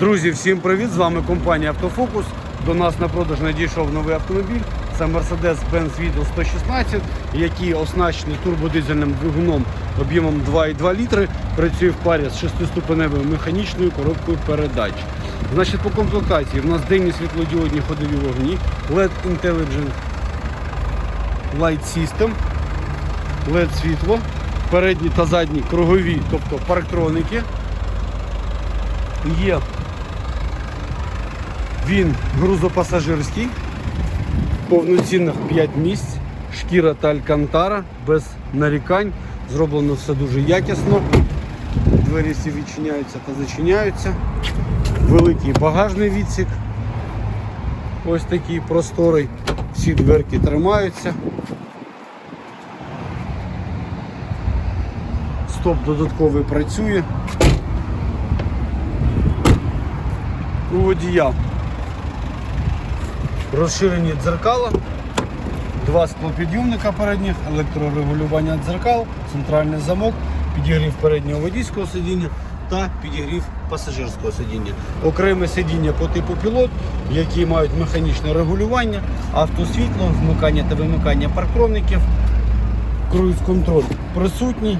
Друзі, всім привіт! З вами компанія Автофокус. До нас на продаж надійшов новий автомобіль. Це Mercedes-Benz Vito 116, який оснащений турбодизельним двигуном об'ємом 2,2 літри. Працює в парі з шестиступеневою механічною коробкою передач. Значить, по комплектації в нас денні світлодіодні ходові вогні, LED Intelligent Light System, LED світло, передні та задні кругові, тобто парктроники. Є він грузопасажирський, повноцінних 5 місць, шкіра та алькантара, без нарікань. Зроблено все дуже якісно. Двері всі відчиняються та зачиняються. Великий багажний відсік. Ось такий просторий. Всі дверки тримаються. Стоп додатковий працює. У водія розширені дзеркала, два склопідйомника передніх, електрорегулювання дзеркал, центральний замок, підігрів переднього водійського сидіння та підігрів пасажирського сидіння. Окреме сидіння по типу пілот, які мають механічне регулювання, автосвітло, вмикання та вимикання парктронників, круїз-контроль присутній.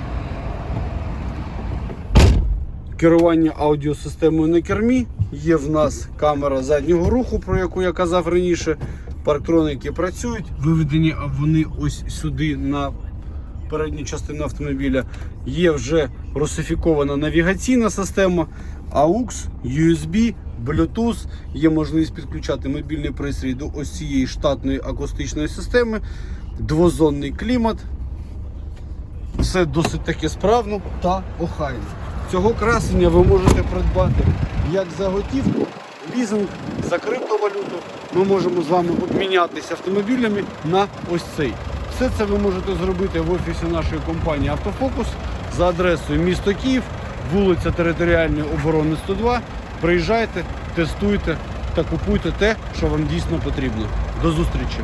Керування аудіосистемою на кермі. Є в нас камера заднього руху, про яку я казав раніше. Парктроники працюють. Виведені вони ось сюди на передню частину автомобіля. Є вже русифікована навігаційна система, AUX, USB, Bluetooth. Є можливість підключати мобільний пристрій до ось цієї штатної акустичної системи, двозонний клімат. Все досить таки справно та охайно. Цього красення ви можете придбати як за готівку, лізинг, за криптовалюту. Ми можемо з вами обмінятися автомобілями на ось цей. Все це ви можете зробити в офісі нашої компанії Автофокус за адресою місто Київ, вулиця Територіальної оборони 102. Приїжджайте, тестуйте та купуйте те, що вам дійсно потрібно. До зустрічі!